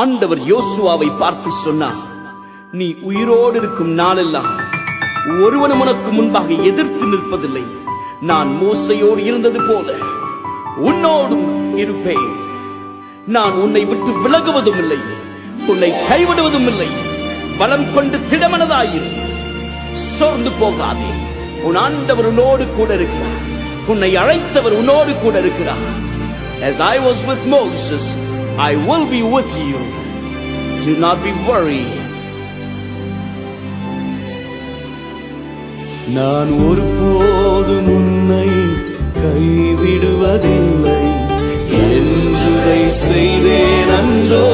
ஆண்டவர் யோசுவாவை பார்த்து சொன்னார் நீ உயிரோடு இருக்கும் நாளெல்லாம் ஒருவனும் உனக்கு முன்பாக எதிர்த்து நிற்பதில்லை. நான் மோசையோடு இருந்தது போல உன்னோடும் இருப்பேன். நான் உன்னை விட்டு விலகுவதும் இல்லை உன்னை கைவிடுவதும் இல்லை. பலம் கொண்டு திடமனதாயிரு. சோர்ந்து போகாதே. உன் ஆண்டவர் உன்னோடு கூட இருக்கிறார். உன்னை அழைத்தவர் உன்னோடு கூட இருக்கிறார். As I was with Moses, I will be with you. Do not be worried. நான் ஒருபோதும் முன்னை கைவிடுவதில்லை என்றுரை செய்தேன் அன்றோ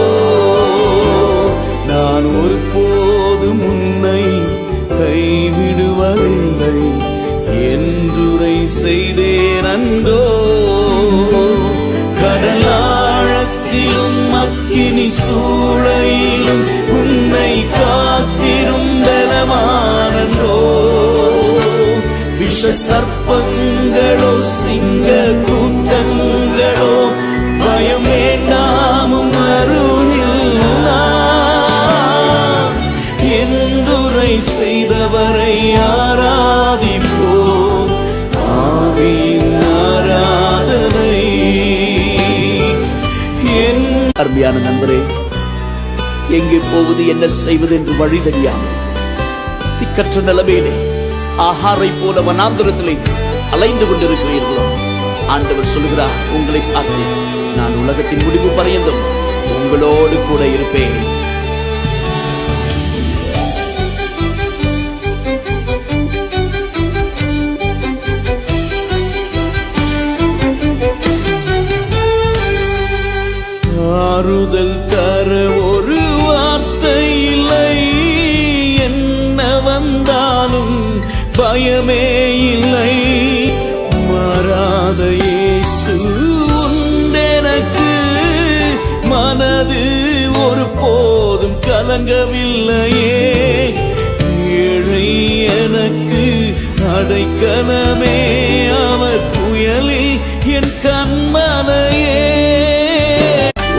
நான் ஒருபோதும் முன்னை கைவிடுவதில்லை என்றுரை செய்தேன் அன்றோ அக்கினி சூளையிலும் உன்னை காத்திரும் பலமானோ விஷ சர்ப்பங்களோ சிங்க கூட்டங்களோ பயம் வேண்டாமும் அருகில் நான் செய்தவரை யாரா அருமையான நண்பரே எங்கே போவது என்ன செய்வது என்று வழி தெரியாமல் திக்கற்ற நிலைமையிலே ஆஹாரை போல வனாந்திரத்திலே அலைந்து கொண்டிருக்கிறீர்களோ? ஆண்டவர் சொல்கிறார் உங்களை பார்த்து நான் உலகத்தின் முடிவு பரியந்தும் உங்களோடு கூட இருப்பேன். பயமே இல்லை. மாறாத இயேசு உண்டெனக்கு மனது ஒரு போதும் கலங்கவில்லையே. ஏழை எனக்கு அடைக்கலமே அவர் புயலில் என் கண்மலையே.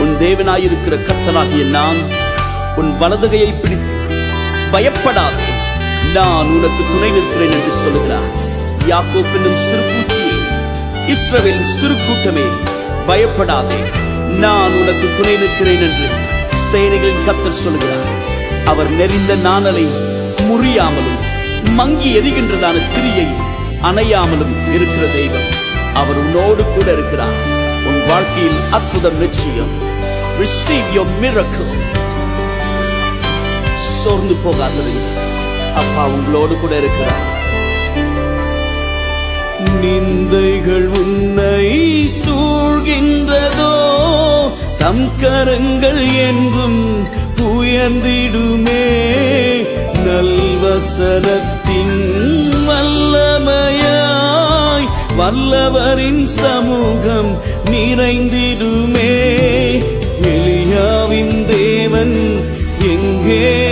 உன் தேவனாயிருக்கிற கர்த்தனாகிய நான் உன் வலதுகையை பிடித்து பயப்படாது. நான் உனக்கு துணை நிற்கிறேன் என்று சொல்லுகிறார். யாக்கோப் என்னும் சிறு சிறு கூட்டமே பயப்படாதே நான் உனக்கு துணை நிற்கிறேன் என்று சேனைகளின் கத்தர் சொல்லுகிறார். அவர் நெறிந்த நாணலை முறியாமலும் மங்கி எரிகின்றதான திரியை அணையாமலும் இருக்கிற தெய்வம். அவர் உன்னோடு கூட இருக்கிறார். உன் வாழ்க்கையில் அற்புதம் நிச்சயம். Receive your சோர்ந்து போகாதது அப்பா உங்களோடு கூட இருக்கிறார். நிந்தைகள் உன்னை சூழ்கின்றதோ தம் கரங்கள் என்றும் உயர்ந்திடுமே. நல்வசனத்தின் வல்லமையாய் வல்லவரின் சமூகம் நிறைந்திடுமே. எளியாவின் தேவன் எங்கே